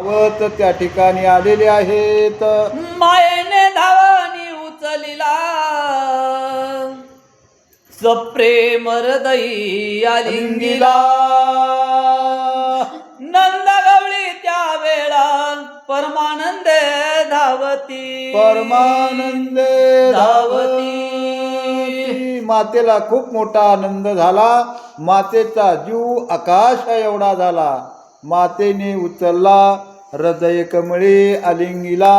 धावत त्या ठिकाणी आलेले आहेत. मायेने धावानी उचलिला. सप्रेम हृदयी आलिंगिला. नंद गवळी त्या वेळा परमानंदे धावती. परमानंद धावती. मातेला खूप मोठा आनंद झाला. मातेचा जीव आकाश एवढा झाला. मातेने उचलला हृदय कमळे आलिंगीला.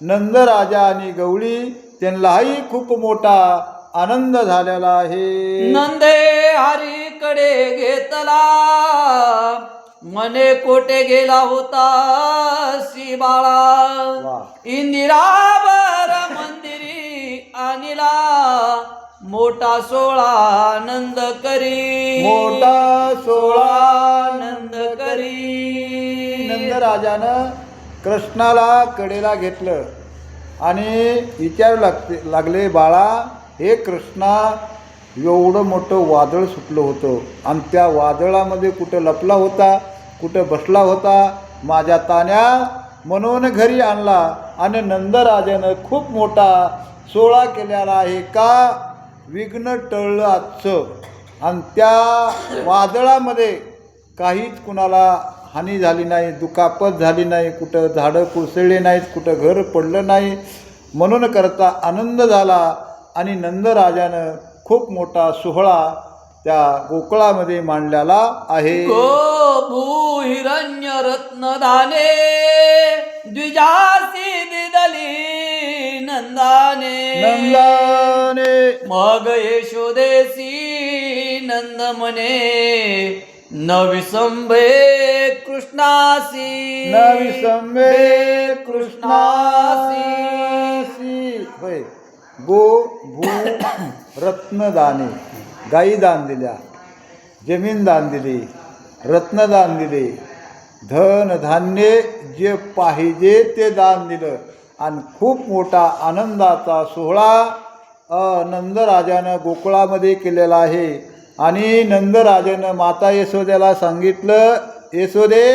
नंद राजा आणि गवळी त्यांनाही खूप मोठा आनंद झालेला आहे. नंदे हरीकडे घेतला मने कोटे गेला होता सी बाळा वा इंदिराबर मंदिरी आणिला मोठा सोळा आनंद करी. मोठा सोळा राजानं कृष्णाला कडेला घेतलं आणि विचारू लागते लागले बाळा हे कृष्णा एवढं मोठं वादळ सुटलं होतं आणि त्या वादळामध्ये कुठं लपला होता कुठं बसला होता माझ्या तान्या म्हणून घरी आणला आणि नंदराजानं खूप मोठा सोळा केलेला आहे का? विघ्न टळलं आजचं. आणि त्या वादळामध्ये काहीच कुणाला हानी झाली नाही दुखापत झाली नाही कुठं झाडं कोसळले नाहीत कुठं घर पडलं नाही. म्हणून करता आनंद झाला आणि नंदराजानं खूप मोठा सोहळा त्या गोकुळामध्ये मांडलेला आहे. गो भू हिरण्य रत्न दाने द्विजासी दिदली नंदाने. नंदाने. मग यशोदेसी नंद म्हणे नविसंभे कृष्णासी। नवी संबे कृष्णासी। होय. गो भू रत्नदाने. गाई दान दिल्या. जमीन दान दिली. रत्नदान दिले. धन धान्य जे पाहिजे ते दान दिलं. आणि खूप मोठा आनंदाचा सोहळा नंदराजानं गोकुळामध्ये केलेला आहे. आणि नंदराजानं माता यशोदेला सांगितलं येसोदे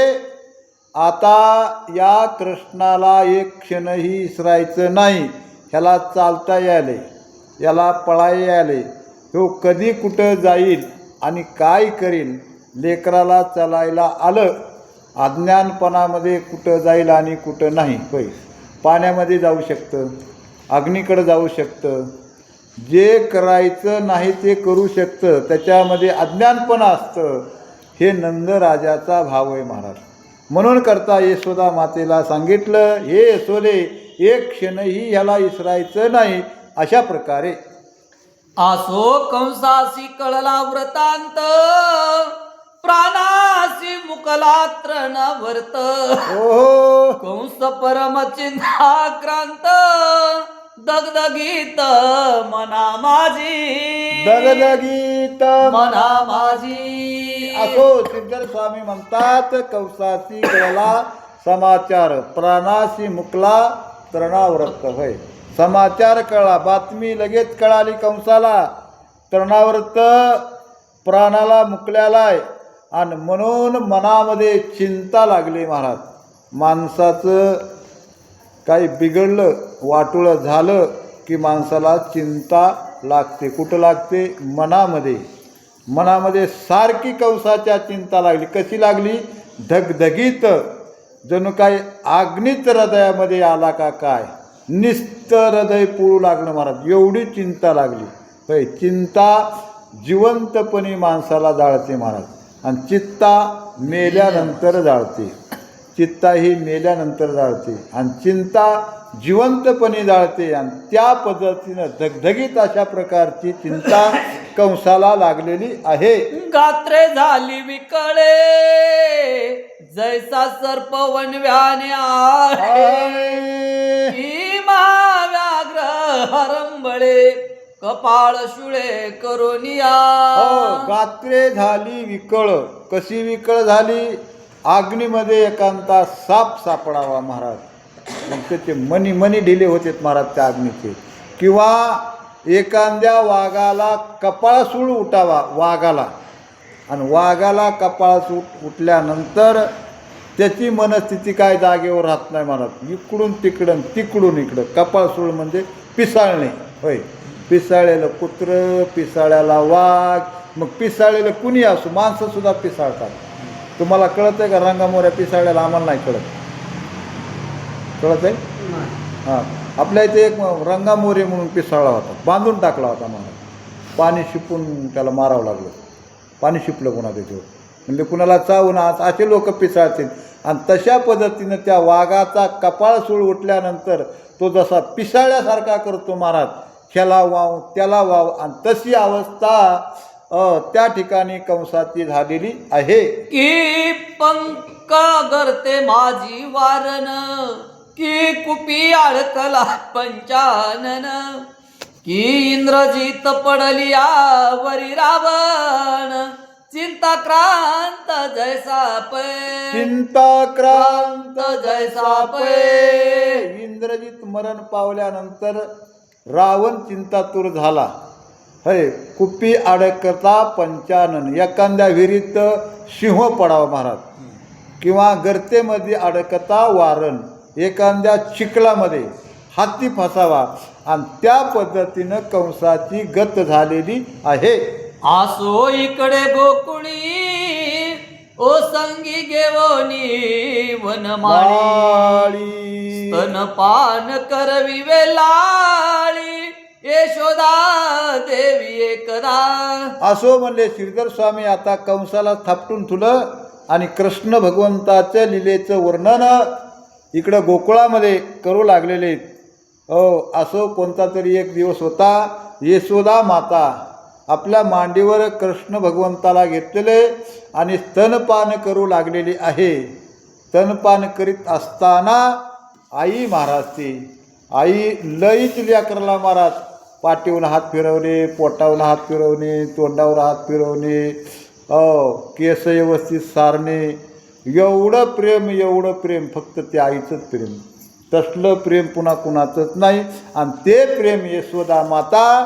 आता या कृष्णाला एक क्षणही इसरायचं नाही. ह्याला चालता यायले याला पळाय यायले. तो कधी कुठं जाईल आणि काय करील लेकराला चालायला आलं अज्ञानपणामध्ये कुठं जाईल आणि कुठं नाही. होय पाण्यामध्ये जाऊ शकतं अग्नीकडं जाऊ शकतं. जे करायचं नाही ते करू शकतं त्याच्यामध्ये अज्ञानपणा असतं. हे नंदराजाचा भाव आहे महाराज. म्हणून करता यशोदा मातेला सांगितलं हे यशोदे एक क्षणही ह्याला इसरायचं नाही. अशा प्रकारे. आसो कंसासी कळला व्रतांत प्राणासी मुकलात्र न वर्त ओहो. कंस परम चिंताक्रांत दगदगीत मना माझी. दगदगीत मना माझी. असो सिद्धर स्वामी म्हणतात कवसाची कळला समाचार प्राणाशी मुकला तरणावृत्त होय. समाचार कळला बातमी लगेच कळाली कंसाला. तरणावृत्त प्राणाला मुकल्यालाय. आणि म्हणून मनामध्ये चिंता लागली महाराज. माणसाचं काही बिघडलं वाटुळं झालं की माणसाला चिंता लागते. कुठं लागते? मनामध्ये. मनामध्ये सारखी कंसाच्या चिंता लागली. कशी लागली? धगधगीत. जणू काय आग्नित हृदयामध्ये आला का काय? निस्त हृदय पुळू लागलं महाराज. एवढी चिंता लागली. होय चिंता जिवंतपणे माणसाला जाळते महाराज. आणि चित्ता मेल्यानंतर जाळते. चित्ता ही मेल्यानंतर जाळते. आणि चिंता जिवंतपणे जाळते आणि त्या पद्धतीनं धगधगीत अशा प्रकारची चिंता कंसाला लागलेली आहे. गात्रे झाली विकळे जैसा सर्प वनव्याने ही महाव्याघ्र हरंबळे कपाळ शुळे करोनिया. हो गात्रे झाली विकळ. कशी विकळ झाली? अग्नीमध्ये एकांता साप सापडावा महाराज. मग त्याचे मनी मनी ढिले होते महाराज त्या अग्नीचे किंवा एखाद्या वाघाला कपाळसूळ उठावा वाघाला. आणि वाघाला कपाळसूळ उठल्यानंतर त्याची मनस्थिती काय जागेवर राहत नाही महाराज. इकडून तिकडं तिकडून इकडं. कपाळसूळ म्हणजे पिसाळणे. होय. पिसाळलेलं कुत्र पिसाळ्याला वाघ. मग पिसाळलेलं कुणी असो? माणसंसुद्धा पिसाळतात. तुम्हाला कळत आहे का रंगामोऱ्या पिसाळ्याला आम्हाला नाही कळत. कळत आहे हां. आपल्या इथे एक रंगामोरे म्हणून पिसाळा होता. बांधून टाकला होता मला पाणी शिपून त्याला मारावं लागलं. पाणी शिपलं पुन्हा त्याच्यावर म्हणजे कुणाला चावून आज असे लोक पिसाळतील. आणि तशा पद्धतीनं त्या वाघाचा कपाळ सूळ उठल्यानंतर तो जसा पिसाळ्यासारखा करतो महाराज ह्याला वाव त्याला वाव. आणि तशी अवस्था त्या ठिकाणी कंसाची झालेली आहे. की पंका गरते माझी वारण की कुपी अडकला पंचानन की इंद्रजीत पडली वरी रावण. चिंता क्रांत जैसा पै. चिंताक्रांत जैसा पै. इंद्रजित मरण पावल्यानंतर रावण चिंतातूर झाला. हय कुप्पी अडकता पंचानन. एखाद्या विहिरीत सिंह पडावा महाराज. किंवा गर्तेमध्ये अडकता वारण एखाद्या चिखलामध्ये हाती फसावा आणि त्या पद्धतीनं कंसाची गत झालेली आहे. आसो इकडे गोकुळी ओ संगी घेवनी वनमाळी. माळी. स्तनपान करवी वेलाळी यशोदा देवी एकदा. असो म्हणले श्रीधर स्वामी आता कंसाला थापटून तुलं आणि कृष्ण भगवंताच्या लिलेचं वर्णन इकडं गोकुळामध्ये करू लागलेले आहेत. हो असो कोणता तरी एक दिवस होता यशोदा माता आपल्या मांडीवर कृष्ण भगवंताला घेतलेले आणि स्तनपान करू लागलेली आहे स्तनपान करीत असताना आई महाराज ती आई लईच लेकरला महाराज पाठीवून हात फिरवणे पोटावून हात फिरवणे तोंडावर हात फिरवणे हो, केस व्यवस्थित सारणे एवढं प्रेम एवढं प्रेम फक्त ते आईचंच प्रेम. तसलं प्रेम पुन्हा कुणाचंच नाही. आणि ते प्रेम यशोदा माता